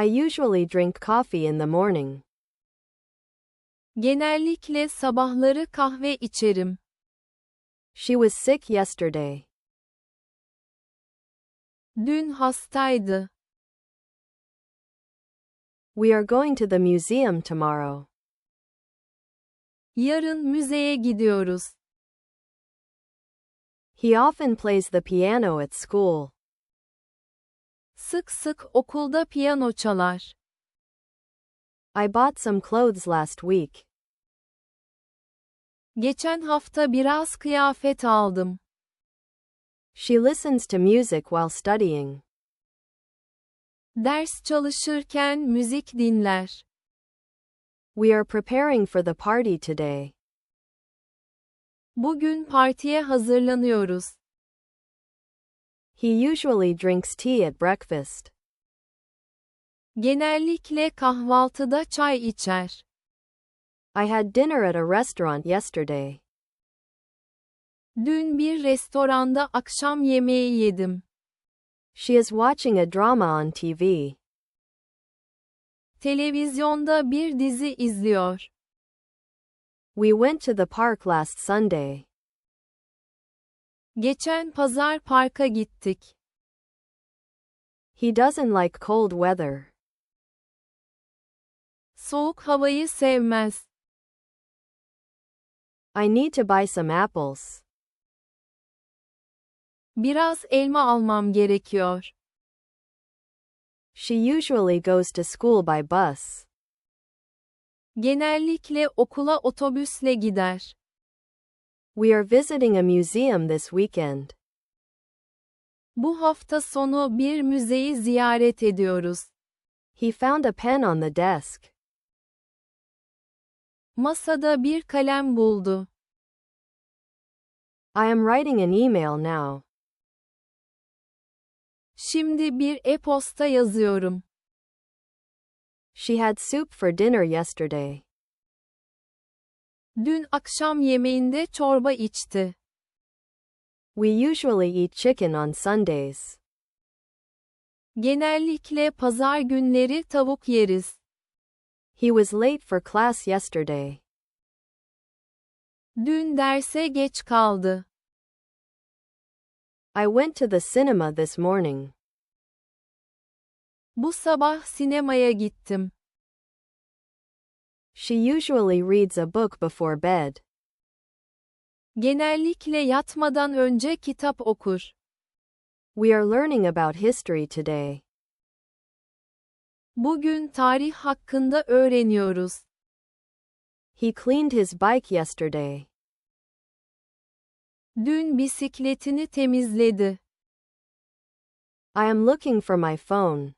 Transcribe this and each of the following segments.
I usually drink coffee in the morning. Genellikle sabahları kahve içerim. She was sick yesterday. Dün hastaydı. We are going to the museum tomorrow. Yarın müzeye gidiyoruz. He often plays the piano at school. Sık sık okulda piyano çalar. I bought some clothes last week. Geçen hafta biraz kıyafet aldım. She listens to music while studying. Ders çalışırken müzik dinler. We are preparing for the party today. Bugün partiye hazırlanıyoruz. He usually drinks tea at breakfast. Genellikle kahvaltıda çay içer. I had dinner at a restaurant yesterday. Dün bir restoranda akşam yemeği yedim. She is watching a drama on TV. Televizyonda bir dizi izliyor. We went to the park last Sunday. Geçen pazar parka gittik. He doesn't like cold weather. Soğuk havayı sevmez. I need to buy some apples. Biraz elma almam gerekiyor. She usually goes to school by bus. Genellikle okula otobüsle gider. We are visiting a museum this weekend. Bu hafta sonu bir müzeyi ziyaret ediyoruz. He found a pen on the desk. Masada bir kalem buldu. I am writing an email now. Şimdi bir e-posta yazıyorum. She had soup for dinner yesterday. Dün akşam yemeğinde çorba içti. We usually eat chicken on Sundays. Genellikle pazar günleri tavuk yeriz. He was late for class yesterday. Dün derse geç kaldı. I went to the cinema this morning. Bu sabah sinemaya gittim. She usually reads a book before bed. Genellikle yatmadan önce kitap okur. We are learning about history today. Bugün tarih hakkında öğreniyoruz. He cleaned his bike yesterday. Dün bisikletini temizledi. I am looking for my phone.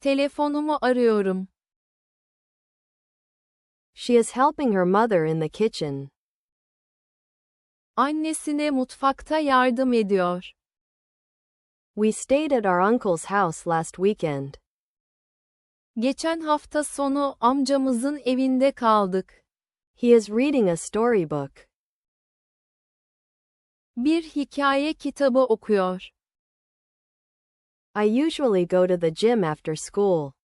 Telefonumu arıyorum. She is helping her mother in the kitchen. Annesine mutfakta yardım ediyor. We stayed at our uncle's house last weekend. Geçen hafta sonu amcamızın evinde kaldık. He is reading a storybook. Bir hikaye kitabı okuyor. I usually go to the gym after school.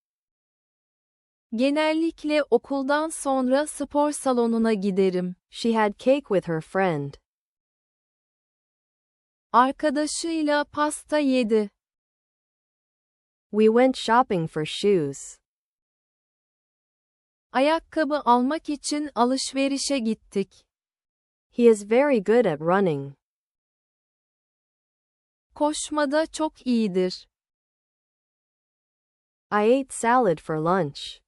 Genellikle okuldan sonra spor salonuna giderim. She had cake with her friend. Arkadaşıyla pasta yedi. We went shopping for shoes. Ayakkabı almak için alışverişe gittik. He is very good at running. Koşmada çok iyidir. I ate salad for lunch.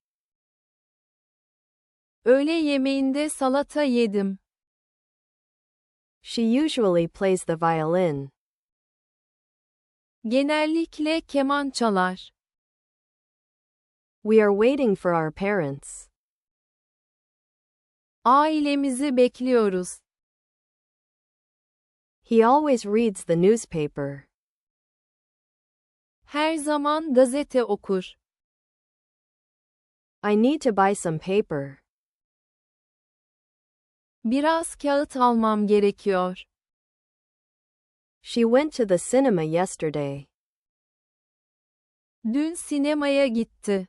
Öğle yemeğinde salata yedim. She usually plays the violin. Genellikle keman çalar. We are waiting for our parents. Ailemizi bekliyoruz. He always reads the newspaper. Her zaman gazete okur. I need to buy some paper. Biraz kağıt almam gerekiyor. She went to the cinema yesterday. Dün sinemaya gitti.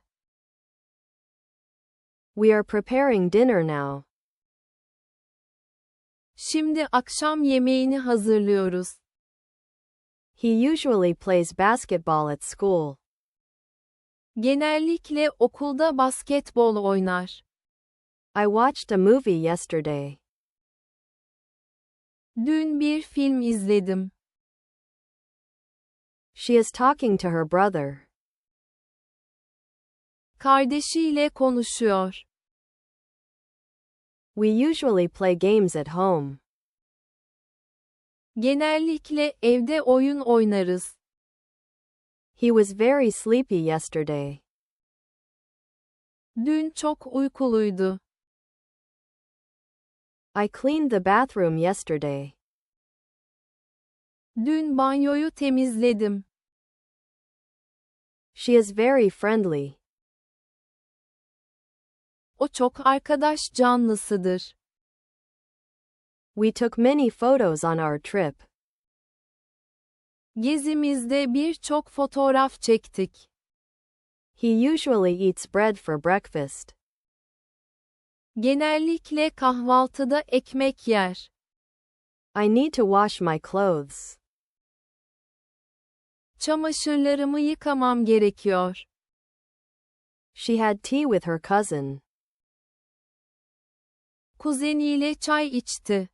We are preparing dinner now. Şimdi akşam yemeğini hazırlıyoruz. He usually plays basketball at school. Genellikle okulda basketbol oynar. I watched a movie yesterday. Dün bir film izledim. She is talking to her brother. Kardeşiyle konuşuyor. We usually play games at home. Genellikle evde oyun oynarız. He was very sleepy yesterday. Dün çok uykuluydu. I cleaned the bathroom yesterday. Dün banyoyu temizledim. She is very friendly. O çok arkadaş canlısıdır. We took many photos on our trip. Gezimizde birçok fotoğraf çektik. He usually eats bread for breakfast. Genellikle kahvaltıda ekmek yer. I need to wash my clothes. Çamaşırlarımı yıkamam gerekiyor. She had tea with her cousin. Kuzeniyle çay içti.